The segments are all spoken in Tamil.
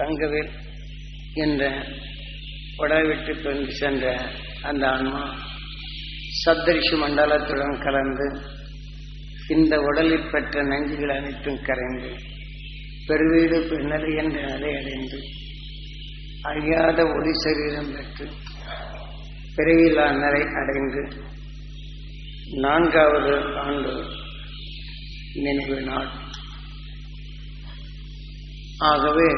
தங்கவேல் என்ற உடலை விட்டு பிறந்து சென்ற அந்த ஆன்மா சப்தரிஷி மண்டலத்துடன் கலந்து இந்த உடலில் பெற்ற நஞ்சுகள் அனைத்தும் கரைந்து பெருவீடு பெண்ணலை என்ற நிலை அடைந்து அழியாத ஒளி சரீரம் பெற்று பிறவிலா நிலை அடைந்து நான்காவது ஆண்டு நினைவு நாள். ஆகவே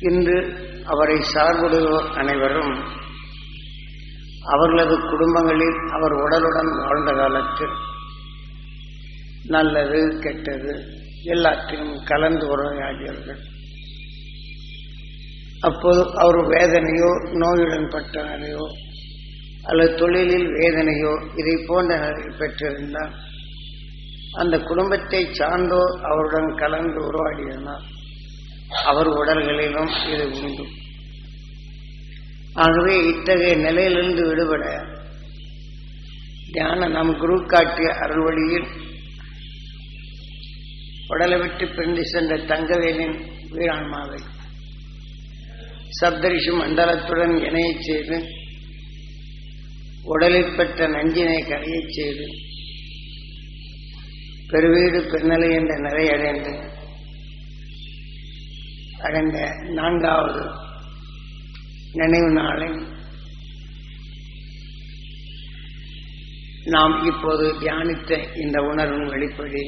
இன்று அவரை சார்புடையோர் அனைவரும் அவர்களது குடும்பங்களில் அவர் உடலுடன் வாழ்ந்த காலத்தில் நல்லது கெட்டது எல்லாத்தையும் கலந்து உரையாடியவர்கள். அப்போது அவர் வேதனையோ நோயுடன் பட்ட நிலையோ அல்லது தொழிலில் வேதனையோ இதை போன்ற நிலை பெற்றிருந்தால் அந்த குடும்பத்தை சார்ந்தோர் அவருடன் கலந்து உருவாடியதனால் அவர் உடல்களிலும் இது உண்டு. ஆகவே இத்தகைய நிலையிலிருந்து விடுபட தியான நம் குரு காட்டிய அருள்வழியில் உடலை விட்டு பிரிந்து சென்ற தங்கவேலின் வீரான்மாவை சப்தரிஷி மண்டலத்துடன் இணையச் செய்து உடலில் பெற்ற நஞ்சினை கரையச் செய்து பெருவீடு பெண்ணலை என்ற நிலை கடந்த நான்காவது நினைவு நாளை நாம் இப்போது தியானித்த இந்த உணர்வின் வெளிப்படி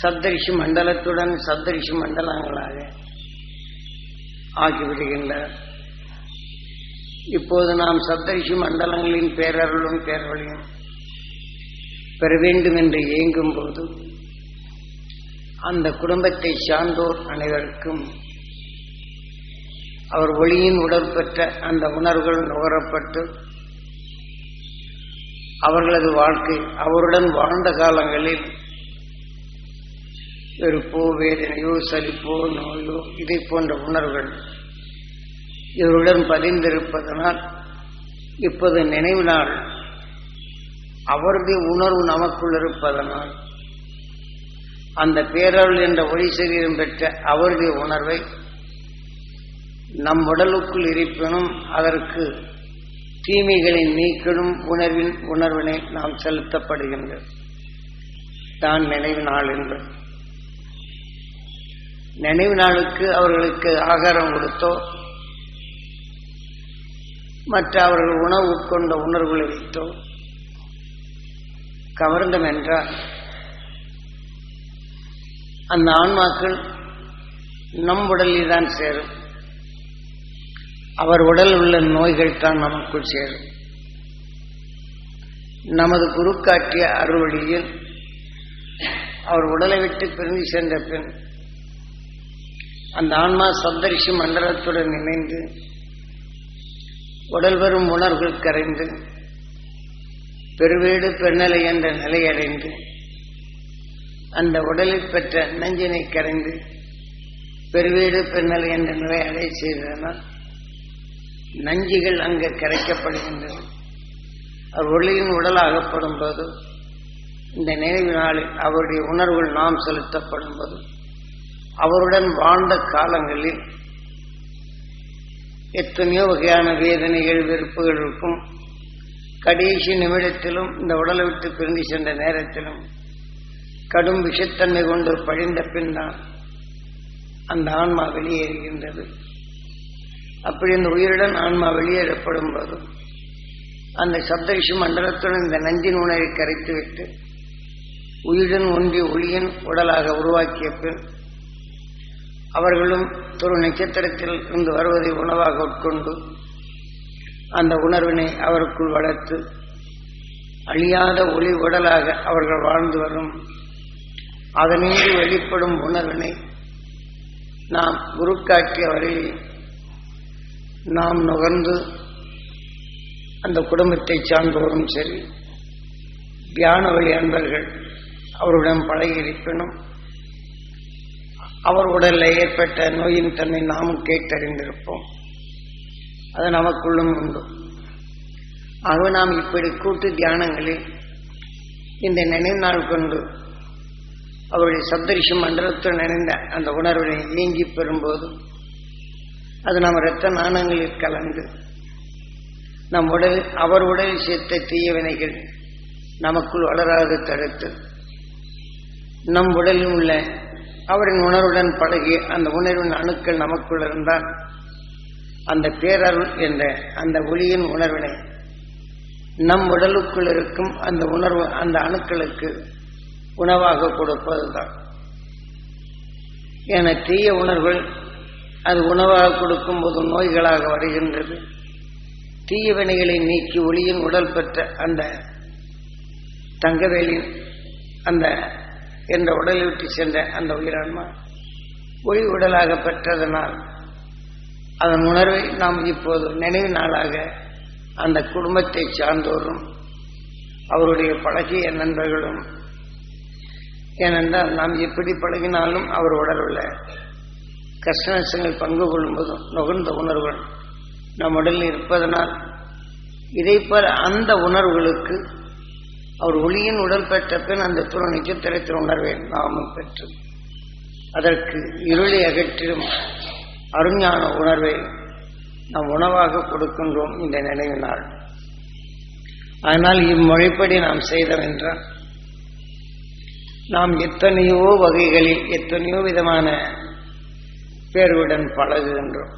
சப்தரிஷி மண்டலத்துடன் சப்தரிஷி மண்டலங்களாக ஆகிவிடுகின்ற இப்போது நாம் சப்தரிஷி மண்டலங்களின் பேரருளும் பேரொழியும் பெற வேண்டும் என்று இயங்கும் போது அந்த குடும்பத்தை சார்ந்தோர் அனைவருக்கும் அவர் ஒளியின் உடல் பெற்ற அந்த உணர்வுகள் நுகரப்பட்டு அவர்களது வாழ்க்கை அவருடன் வாழ்ந்த காலங்களில் வெறுப்போ வேதனையோ சலிப்போ நோயோ இதை போன்ற உணர்வுகள் இவருடன் பதிந்திருப்பதனால் இப்போது நினைவு நாள். அவருடைய உணர்வு நமக்குள் இருப்பதனால் அந்த பேரருள் என்ற ஒளி சரீரம் பெற்ற அவருடைய உணர்வை நம் உடலுக்குள் இருப்பினும் அதற்கு தீமைகளை நீக்கிடும் உணர்வின் உணர்வினை நாம் செலுத்தப்படுகின்றது. தான் நினைவு நாள் என்பது நினைவு நாளுக்கு அவர்களுக்கு ஆகாரம் கொடுத்தோ மற்ற அவர்கள் உணவு உட்கொண்ட உணர்வுகளை வைத்தோ கவர்ந்தம் என்றால் அந்த ஆன்மாக்கள் நம் உடலில் தான் சேரும். அவர் உடல் உள்ள நோய்கள் தான் நமக்குள் சேரும். நமது குரு காட்டிய அறுவழியில் அவர் உடலை விட்டு பிரிந்து சென்ற பின் அந்த ஆன்மா சப்தரிஷி மண்டலத்துடன் இணைந்து உடல் வரும் உணர்வுகள் கரைந்து பெருவீடு பெருநிலை என்ற நிலையடைந்து அந்த உடலில் பெற்ற நஞ்சினை கரைந்து பெருவீடு பின்னல் என்ற நிலை அடை செய்ததனால் நஞ்சுகள் அங்கு கரைக்கப்படுகின்றது அவ்வொழியின் உடலாகப்படும் போது இந்த நினைவு நாளில் அவருடைய உணர்வுகள் நாம் செலுத்தப்படும் போது அவருடன் வாழ்ந்த காலங்களில் எத்தனையோ வகையான வேதனைகள் வெறுப்புகள் இருக்கும். கடைசி நிமிடத்திலும் இந்த உடலை விட்டு பிரிந்து சென்ற நேரத்திலும் கடும் விஷத்தன்மை கொண்டு பழிந்த பின் தான் அந்த ஆன்மா வெளியேறுகின்றது. அப்படி இந்த உயிருடன் ஆன்மா வெளியேறப்படும் போது அந்த சப்தரிஷி மண்டலத்துடன் இந்த நஞ்சின் உணவை கரைத்துவிட்டு உயிருடன் ஒன்றி ஒளியின் உடலாக உருவாக்கிய பின் அவர்களும் ஒரு நட்சத்திரத்தில் இருந்து வருவதை உணவாக உட்கொண்டு அந்த உணர்வினை அவருக்குள் வளர்த்து அழியாத ஒளி உடலாக அவர்கள் வாழ்ந்து வரும் அதனின்று வெளிப்படும் உணர்வினை நாம் குரு காட்டிய வரையில் நாம் நுகர்ந்து அந்த குடும்பத்தை சார்ந்தவரும் சரி தியான வழி அன்பர்கள் அவருடன் பழகி இருப்பினும் அவர் உடலில் ஏற்பட்ட நோயின் தன்மை நாமும் கேட்டறிந்திருப்போம். அது நமக்குள்ளும் உண்டு. ஆகவே நாம் இப்படி கூட்டு தியானங்களில் இந்த நினைவு நாள் கொண்டு அவருடைய சப்தரிஷி மண்டலத்தில் நினைந்த அந்த உணர்வினை நீங்கி பெறும்போது அது நம் இரத்த நாணங்களில் கலந்து நம் உடலில் அவர் உடலில் சேர்த்த தீய வினைகள் நமக்குள் வளராது தடுத்து நம் உடலில் உள்ள அவரின் உணர்வுடன் பழகி அந்த உணர்வின் அணுக்கள் நமக்குள் இருந்தால் அந்த பேரருள் என்ற அந்த ஒளியின் உணர்வினை நம் உடலுக்குள் இருக்கும் அந்த உணர்வு அந்த அணுக்களுக்கு உணவாக கொடுப்பதுதான். என தீய உணர்வுகள் அது உணவாக கொடுக்கும்போது நோய்களாக வருகின்றது. தீய வினைகளை நீக்கி ஒளியின் உடல் பெற்ற அந்த தங்கவேலின் அந்த என்ற உடலை விட்டு சென்ற அந்த உயிரான்மா ஒளி உடலாக பெற்றதனால் அதன் உணர்வை நாம் இப்போது நினைவு நாளாக அந்த குடும்பத்தை சார்ந்தோறும் அவருடைய பழகிய நண்பர்களும் ஏனென்றால் நாம் எப்படி பழகினாலும் அவர் உடலில் உள்ள கஷ்ட நஷ்டங்கள் பங்கு கொள்ளும்போதும் நுகர்ந்த உணர்வுகள் நம் உடலில் இருப்பதனால் இதைப்போல் அந்த உணர்வுகளுக்கு அவர் ஒளியின் உடல் பெற்ற பின் அந்த துணை திரைத்திற உணர்வை நாமும் பெற்று அதற்கு இருளை அகற்றிடும் அருஞான உணர்வை நாம் உணவாக கொடுக்கின்றோம் இந்த நினைவினால். ஆனால் இம்மொழிப்படி நாம் செய்தவென்றால் நாம் எத்தனையோ வகைகளில் எத்தனையோ விதமான பேர்களுடன் பழகுகின்றோம்.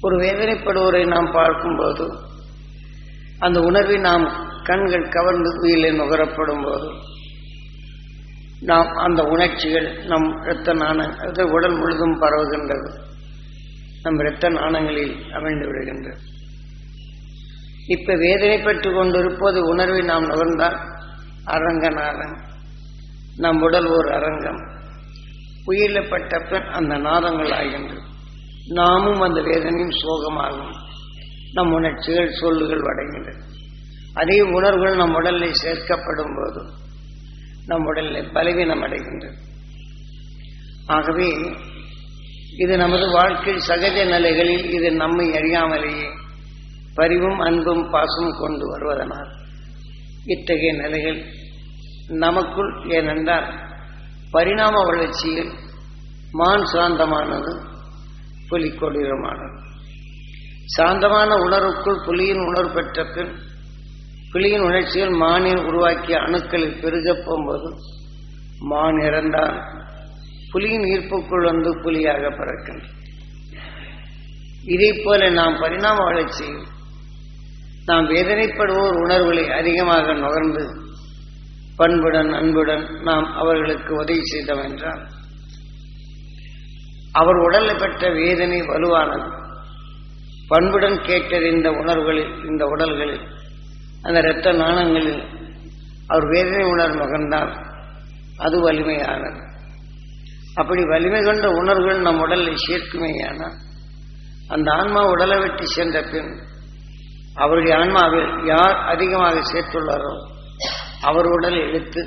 ஒரு வேதனைப்படுவோரை நாம் பார்க்கும்போது அந்த உணர்வை நாம் கண்கள் கவர்ந்து உயிரை நுகரப்படும் போது நாம் அந்த உணர்ச்சிகள் நம் இரத்த நாணங்கள் உடல் முழுதும் பரவுகின்றது. நம் இரத்த நாணங்களில் அமைந்து விடுகின்றது. இப்ப வேதனைப்பட்டு கொண்டிருப்போது உணர்வை நாம் நுகர்ந்தால் அரங்கநாதன் நம் உடல் ஒரு அரங்கம். உயிரிழப்பட்ட பின் அந்த நாதங்கள் ஆகின்றது நாமும் அந்த வேதனையும் சோகமாகும். நம் உணர்ச்சிகள் சொல்லுகள் அடைகின்றது அதே உணர்வுகள் நம் உடலில் சேர்க்கப்படும் போது நம் உடலில் பலவீனம் அடைகின்றது ஆகவே இது நமது வாழ்க்கை சகஜ நிலைகளில் இது நம்மை அறியாமலேயே பரிவும் அன்பும் பாசமும் கொண்டு வருவதனால் இத்தகைய நிலைகள் நமக்குள் ஏனென்றால் பரிணாம வளர்ச்சியில் மான் சாந்தமானது புலி கொடூரமானது சாந்தமான உணர்வுக்குள் புலியின் உணர்வு பெற்ற பின் புலியின் உணர்ச்சியில் மானின் உருவாக்கிய அணுக்களில் பெருகப் போகும்போது மான் இறந்தால் புலியின் ஈர்ப்புக்குள் வந்து புலியாக பிறக்கின்றது. இதை போல நாம் பரிணாம வளர்ச்சியில் நாம் வேதனைப்படுவோர் உணர்வுகளை அதிகமாக நுகர்ந்து பண்புடன் அன்புடன் நாம் அவர்களுக்கு உதவி செய்தோம் என்றால் அவர் உடலில் பெற்ற வேதனை வலுவானது. பண்புடன் கேட்டறிந்த உணர்வுகளில் இந்த உடல்களில் அந்த இரத்த நாணங்களில் அவர் வேதனை உணர் நுகர்ந்தால் அது வலிமையானது. அப்படி வலிமை கொண்ட உணர்வுகள் நம் உடலில் சேர்க்குமேயானால் அந்த ஆன்மா உடலை விட்டு சென்ற பின் அவருடைய ஆன்மாவில் யார் அதிகமாக சேர்த்துள்ளாரோ அவர் உடல் எடுத்து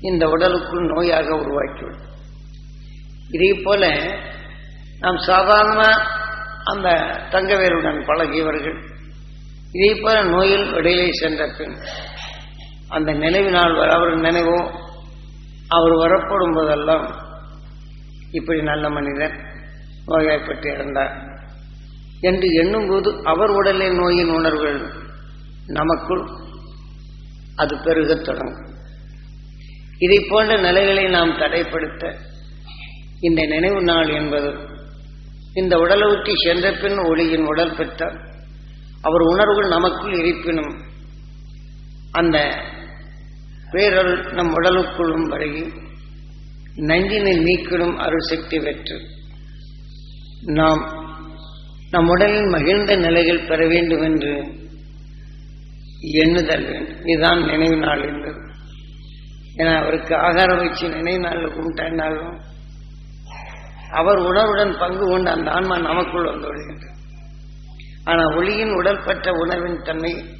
இந்த உடலுக்குள் நோயாக உருவாக்கிவிடும். இதே போல நாம் சாதாரண அந்த தங்கவேருடன் பழகியவர்கள் இதே போல நோயில் விடையிலே சென்ற பின் அந்த நினைவினால் அவர் நினைவோ அவர் வரப்படும் போதெல்லாம் இப்படி நல்ல மனிதர் நோயாய்ப்பட்டு இறந்தார் என்று எண்ணும்போது அவர் உடலின் நோயின் உணர்வுகள் நமக்குள் அது பெருகத் தொடங்கும். இதை போன்ற நிலைகளை நாம் தடைப்படுத்த இந்த நினைவு நாள் என்பது இந்த உடலை சென்ற பின் ஒளியின் உடல் பெற்றார். அவர் உணர்வுகள் நமக்குள் இருப்பினும் அந்த பேரல் நம் உடலுக்குள்ளும் வருகி நஞ்சினை நீக்கிடும் அருள் சக்தி பெற்று நாம் நம் உடலில் மகிழ்ந்த நிலைகள் பெற வேண்டும் என்று எண்ணுதல் வேண்டும். இதுதான் நினைவு நாள் என்பது. ஏன்னா அவருக்கு ஆகாரம் வச்சு நினைவு நாளில் கும்பிட்டாலும் அவர் உணர்வுடன் பங்கு கொண்டு அந்த ஆன்மா நமக்குள் வந்து விடுகின்றது. ஆனால் ஒளியின் உடல் பெற்ற உணர்வின் தன்மை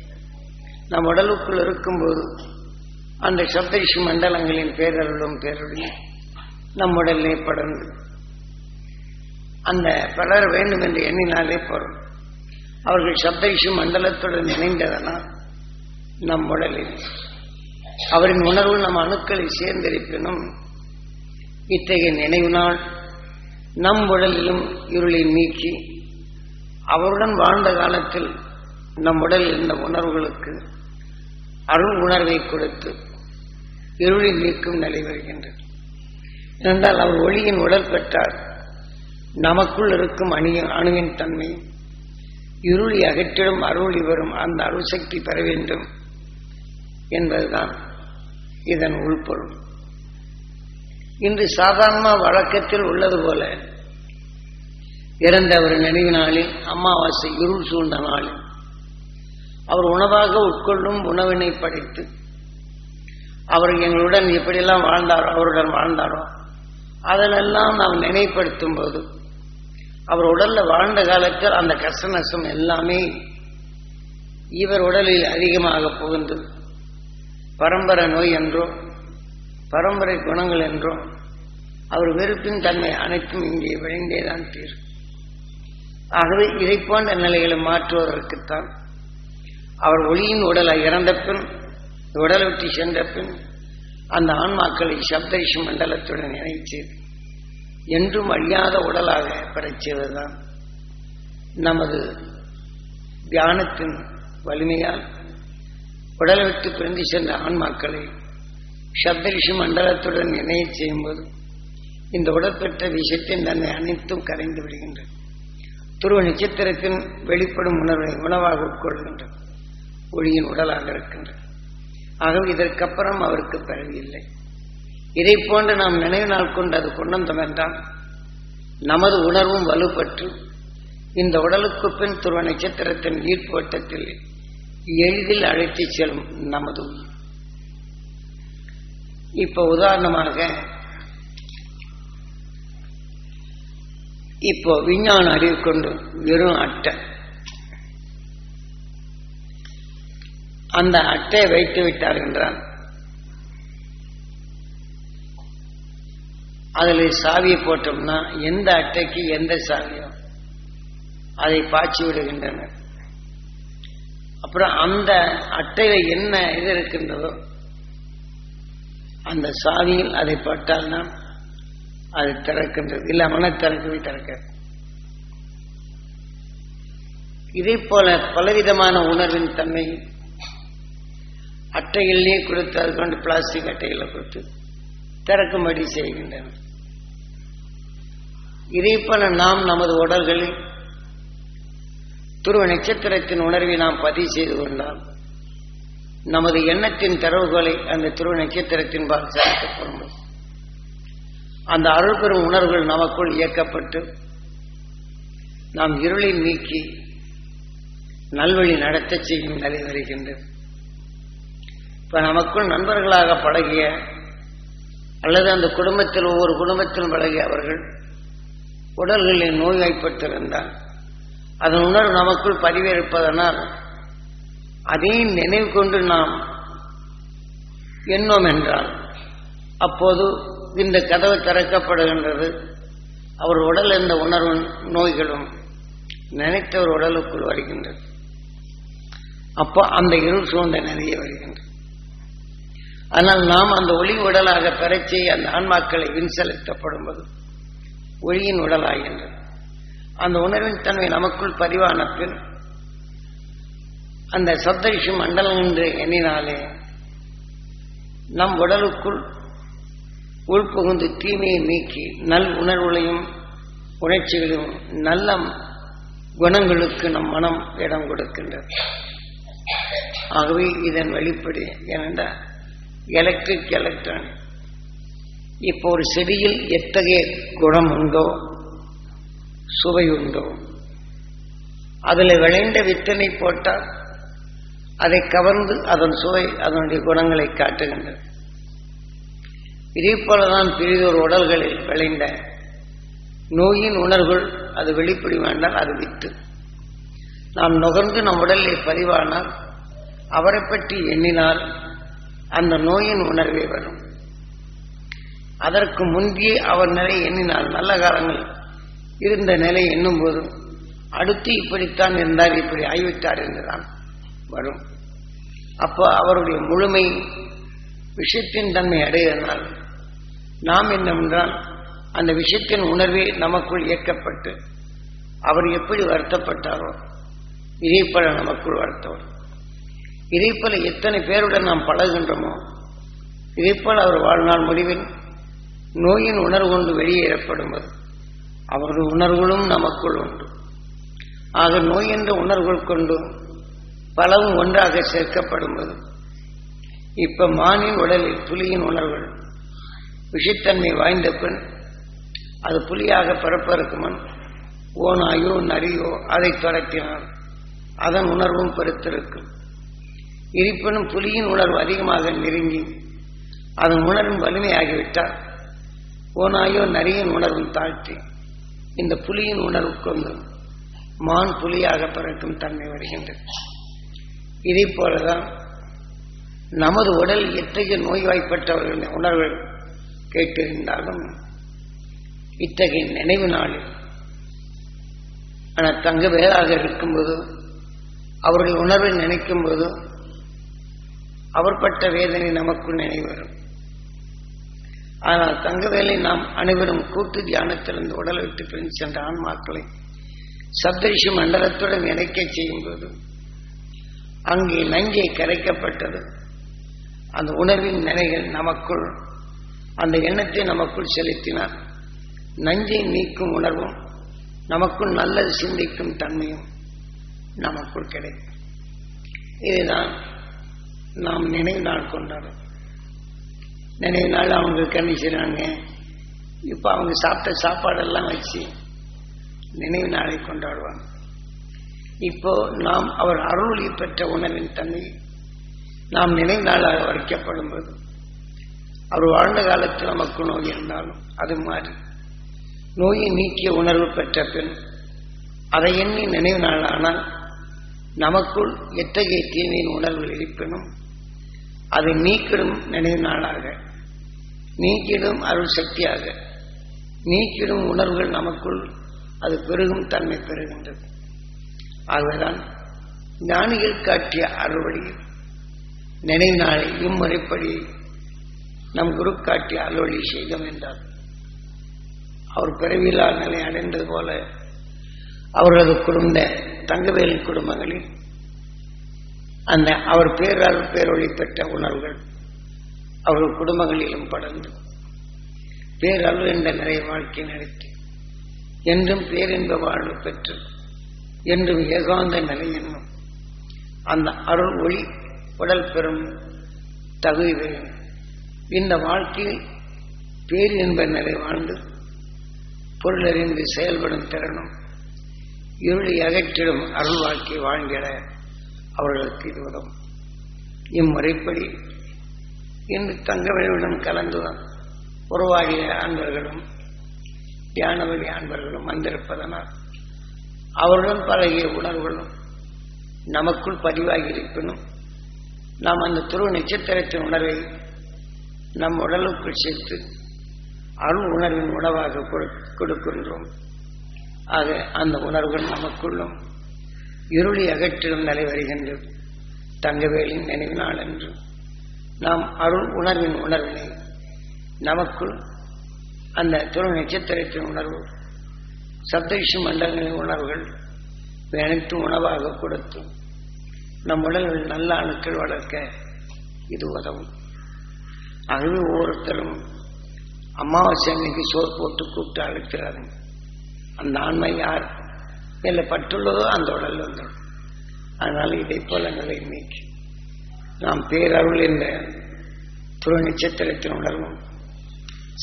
நம் உடலுக்குள் இருக்கும்போது அந்த சப்தரிஷி மண்டலங்களின் பேரருளும் பேரொழியும் நம் உடலே படர்ந்து அந்த பலர வேண்டும் என்று எண்ணினாலே போறோம். அவர்கள் சப்தரிஷி மண்டலத்துடன் இணைந்ததனால் நம் உடலில். அவரின் உணர்வு நம் அணுக்களை சேர்ந்திருப்பினும் இத்தகைய நினைவு நாள் நம் உடலிலும் இருளை நீக்கி அவருடன் வாழ்ந்த காலத்தில் நம் உடலில் இருந்த உணர்வுகளுக்கு அருள் உணர்வை கொடுத்து இருளை நீக்கும் நிலை வருகின்றது. என்றால் அவர் ஒளியின் உடல் பெற்றார். நமக்குள் இருக்கும் அணிய அணுவின் தன்மை இருளி அகற்றிடும் அருளி வரும் அந்த அருள் சக்தி பெற வேண்டும். என்பதுதான் இதன் உள்பொருள். இன்று சாதாரண வழக்கத்தில் உள்ளது போல இறந்தவர் நினைவு நாளில் அமாவாசை இருள் சூழ்ந்த நாளில் அவர் உணவாக உட்கொள்ளும் உணவினை படைத்து அவர் எங்களுடன் எப்படியெல்லாம் வாழ்ந்தாரோ அவருடன் வாழ்ந்தாரோ அதனெல்லாம் நாம் நினைப்படுத்தும் போது அவர் உடல்ல வாழ்ந்த காலத்தில் அந்த கசநசம் எல்லாமே இவர் உடலில் அதிகமாக புகுந்து பரம்பரை நோய் என்றோ பரம்பரை குணங்கள் என்றோ அவர் வெறுப்பின் தன்மை அனைத்தும் இங்கே விளைந்தேதான் தீரும். ஆகவே இதை போன்ற நிலைகளை மாற்றுவதற்குத்தான் அவர் ஒளியின் உடலை இறந்த பின் உடலை விட்டு சென்ற பின் அந்த ஆன்மாக்களை சப்தரிஷ மண்டலத்துடன் இணைத்து என்றும் அழியாத உடலாக பெறச் செய்வதுதான் நமது தியானத்தின் வலிமையால் உடலை விட்டு பிரிந்து சென்ற ஆன்மாக்களை சப்தரிஷி மண்டலத்துடன் இணைய செய்யும்போது இந்த உடல் பெற்ற விஷயத்தின் தன்னை அனைத்தும் கரைந்து விடுகின்றது துருவ நட்சத்திரத்தின் வெளிப்படும் உணர்வை உணவாக உட்கொள்கின்றது ஒளியின் உடலாக இருக்கின்றது ஆகவே இதற்கப்புறம் அவருக்கு பிறவில்லை இதை போன்று நாம் நினைவு நாள் கொண்டு அது கொண்டோம் என்றால் நமது உணர்வும் வலுப்பற்று இந்த உடலுக்கு பின் துருவ நட்சத்திரத்தின் ஈர்ப்பு வட்டத்தில் எளிதில் அழைத்து செல்லும் நமது இப்போ இப்ப உதாரணமாக இப்போ விஞ்ஞான அறிவு கொண்டு வெறும் அட்டை. அந்த அட்டையை வைத்து விட்டார் என்றான் அதில் சாவியை போட்டோம்னா எந்த அட்டைக்கு எந்த சாவியோ அதை பாய்ச்சி விடுகின்றனர். அப்புறம் அந்த அட்டையில என்ன இது இருக்கின்றதோ அந்த சாவியில் அதை பட்டால்தான் அது திறக்கின்றது. இல்லாமல் திறக்கவே திறக்க இதே போல பலவிதமான உணர்வின் தன்மை அட்டைகளிலே கொடுத்து அது கொண்டு பிளாஸ்டிக் அட்டைகளை கொடுத்து திறக்கும்படி செய்கின்றன. இதே போல நாம் நமது உடல்களில் துருவ நட்சத்திரத்தின் உணர்வை நாம் பதிவு செய்து கொண்டால் நமது எண்ணத்தின் தரவுகளை அந்த துருவ நட்சத்திரத்தின் பால் சேர்க்கப்படும் அந்த அருள் பெறும் உணர்வுகள் நமக்குள் இயக்கப்பட்டு நாம் இருளை நீக்கி நல்வழி நடத்த செய்யும் நிலை வருகின்றது. இப்ப நமக்குள் நண்பர்களாக பழகிய அல்லது அந்த குடும்பத்தில் ஒவ்வொரு குடும்பத்திலும் பழகிய அவர்கள் உடல்களில் நோய்வாய்ப்பட்டிருந்தால் அதன் உணர்வு நமக்குள் பதிவேற்பதனால் அதையும் நினைவு கொண்டு நாம் எண்ணோம் என்றால் அப்போது இந்த கதவு திறக்கப்படுகின்றது. அவர் உடல் எந்த உணர்வு நோய்களும் நினைத்தவர் உடலுக்குள் வருகின்றது. அப்போ அந்த இருள் சூழ்ந்த நிறைய வருகின்றது. ஆனால் நாம் அந்த ஒளி உடலாக பெறச்சி அந்த ஆன்மாக்களை வின் செலுத்தப்படும்போது ஒளியின் உடலாகின்றது. அந்த உணர்வின் தன்மை நமக்குள் பதிவான பின் அந்த சப்தரிஷி மண்டலம் என்று எண்ணினாலே நம் உடலுக்குள் உள்புகுந்து தீமையை நீக்கி நல் உணர்வுகளையும் உணர்ச்சிகளையும் நல்ல குணங்களுக்கு நம் மனம் இடம் கொடுக்கின்றது. ஆகவே இதன் வெளிப்படை ஏனென்றால் எலக்ட்ரிக் எலக்ட்ரானிக் இப்போ ஒரு செடியில் எத்தகைய குணம் உண்டோ சுவை உண்டோ? அதில் விளைந்த வித்தனை போட்டால் அதை கவர்ந்து அதன் சுவை அதனுடைய குணங்களை காட்டுகின்றது. இதே போலதான் பெரிதொரு உடல்களில் விளைந்த நோயின் உணர்வுகள் அது வெளிப்படி வேண்டால் அது வித்து. நாம் நுகர்ந்து நம் உடலை பதிவானால் அவரை பற்றி எண்ணினால் அந்த நோயின் உணர்வே வரும். அதற்கு முன்பே அவர் நிலை எண்ணினால் நல்ல காலங்கள் இருந்த நிலை என்னும் போது அடுத்து இப்படித்தான் இருந்தார் இப்படி ஆய்வித்தார் என்றுதான் வரும். அப்போ அவருடைய முழுமை விஷயத்தின் தன்மை அடையினால் நாம் என்னவென்றால் அந்த விஷயத்தின் உணர்வே நமக்குள் இயக்கப்பட்டு அவர் எப்படி வருத்தப்பட்டாரோ இதே போல நமக்குள் வருத்தவர். இதே போல எத்தனை பேருடன் நாம் பழகுகின்றோமோ இதே அவர் வாழ்நாள் முடிவில் நோயின் உணர்வு கொண்டு வெளியேறப்படும்போது அவரது உணர்வுகளும் நமக்குள் உண்டு. ஆக நோய் என்ற உணர்வுகள் கொண்டு பலவும் ஒன்றாக சேர்க்கப்படும்போது இப்ப மானின் உடலில் புலியின் உணர்வுகள் விஷத்தன்மை வாய்ந்த பின் அது புலியாக பிறப்பதற்கு முன் ஓனாயோ நரியோ அதை துரத்தினால் அதன் உணர்வும் பெருத்திருக்கும். இருப்பினும் புலியின் உணர்வு அதிகமாக நெருங்கி அதன் உணர்வும் வலிமையாகிவிட்டால் ஓனாயோ நரியின் உணர்வும் தாழ்த்தி. இந்த புலியின் உணர்வு கொண்டு மான் புலியாக பிறக்கும் தன்மை வருகின்றது. இதே போலதான் நமது உடல் எத்தகைய நோய்வாய்ப்பட்டவர்களின் உணர்வுகள் கேட்டிருந்தாலும் இத்தகைய நினைவு நாளில் ஆனால் தங்க வேலாக இருக்கும்போது அவருடைய உணர்வை நினைக்கும் போது அவர்பட்ட வேதனை நமக்குள் நினைவு வரும். ஆனால் தங்கவேலை நாம் அனைவரும் கூட்டு தியானத்திலிருந்து உடலை விட்டு பிரிந்து சென்ற ஆன்மாக்களை சப்தரிஷி மண்டலத்துடன் இணைக்க செய்யும் போது அங்கே நஞ்சை கரைக்கப்பட்டது. அந்த உணர்வின் நிலைகள் நமக்குள் அந்த எண்ணத்தை நமக்குள் செலுத்தினார். நஞ்சை நீக்கும் உணர்வும் நமக்குள் நல்லது சிந்திக்கும் தன்மையும் நமக்குள் கிடைக்கும். இதுதான் நாம் நினைவு நாள் கொண்டாடும் நினைவு நாள் அவங்களுக்கு என்ன செய்றாங்க இப்போ அவங்க சாப்பிட்ட சாப்பாடெல்லாம் வச்சு நினைவு நாளை கொண்டாடுவாங்க. இப்போ நாம் அவர் அருளி பெற்ற உணவின் தன்மை நாம் நினைவு நாளாக வரைக்கப்படும் போது அவர் வாழ்ந்த காலத்தில் நமக்கு நோய் இருந்தாலும் அது மாதிரி நோயை நீக்கிய உணர்வு பெற்ற பின் அதை எண்ணி நினைவு நாளானால் நமக்குள் எத்தகைய தீமையின் உணர்வுகள் இருப்பினும் அதை நீக்கிடும் நினைவு நாளாக நீக்கிடும் அருள் சக்தியாக. நீக்கிடும் உணர்வுகள் நமக்குள் அது பெருகும் தன்மை பெறுகின்றது. ஆகவேதான் ஞானிகள் காட்டிய அறுவழியில் நினைநாளை இம்முறைப்படி நம் குரு காட்டிய அலுவலி செய்தோம் என்றார். அவர் பிறவியிலா நிலை அடைந்தது போல அவரது குடும்ப தங்கவேலின் குடும்பங்களில் அந்த அவர் பேரால் பேரொழி பெற்ற உணர்வுகள் அவர்கள் குடும்பங்களிலும் படர்ந்து பேரருள் என்ற நிறைய வாழ்க்கை நடத்தி என்றும் பேரின்ப வாழ்வு பெற்று என்றும் ஏகாந்த நிலை என்னும் அந்த அருள் ஒளி உடல் பெறும் தகுதி பெறும். இந்த வாழ்க்கையில் பேர் என்ப நிலை வாழ்ந்து பொருளறிந்து செயல்படும் திறனும் இருளை அகற்றிடும் அருள் வாழ்க்கை வாழ்ந்திட அவர்களுக்கு இது உதவும். இம்முறைப்படி இன்று தங்கவேலுடன் கலந்து உருவாகிய அன்பர்களும் தியானவழி அன்பர்களும் வந்திருப்பதனால் அவருடன் பழகிய உணர்வுகளும் நமக்குள் பதிவாகி இருப்பினும் நாம் அந்த துரு நட்சத்திரத்தின் உணர்வை நம் உடலுக்குள் சேர்த்து அருள் உணர்வின் உணவாக கொடுக்கின்றோம். ஆக அந்த உணர்வுகள் நமக்குள்ளும் இருளி அகற்றிடும் நிலை வருகின்றது தங்கவேலின் நினைவு நாள் என்று நாம் அருள் உணர்வின் உணர்வினை நமக்குள் அந்த துணை நட்சத்திரத்தின் உணர்வு சப்தரிஷி மண்டலங்களின் உணர்வுகள் அனைத்தும் உணவாக கொடுத்து நம் உடல்கள் நல்ல அணுக்கள் வளர்க்க இது உதவும். ஆகவே ஒவ்வொருத்தரும் அமாவாசை அன்னைக்கு சோறு போட்டு கூப்பிட்டு அழைக்கிறாரு. அந்த ஆண்மை யார்? இல்லை பட்டுள்ளதோ அந்த உடல் வந்துடும் அதனால இதை போல நிலை நீக்கி நாம் பேரருள் என்ற துணை நட்சத்திரத்தின் உணர்வும்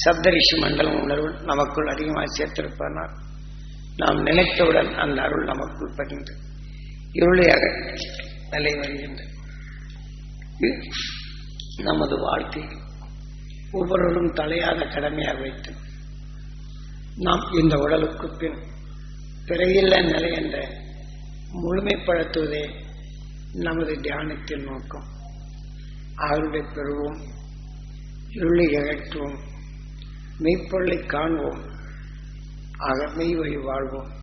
சப்தரிஷி மண்டலம் உணர்வு நமக்குள் அதிகமாக சேர்த்திருப்பதனால் நாம் நினைத்தவுடன் அந்த அருள் நமக்குள் பதிந்து இருளையாக நிலை வருகின்றது. நமது வாழ்க்கையில் ஒவ்வொருவரும் தலையாத கடமையாக வைத்து நாம் இந்த உடலுக்கு பின் பிறவில்ல நிலை என்ற முழுமைப்படுத்துவதே நமது தியானத்தின் நோக்கம். அருளை பெறுவோம் இருளை அகற்றுவோம் மெய்ப்பொருளை காண்போம் ஆக மெய் வழி வாழ்வோம்.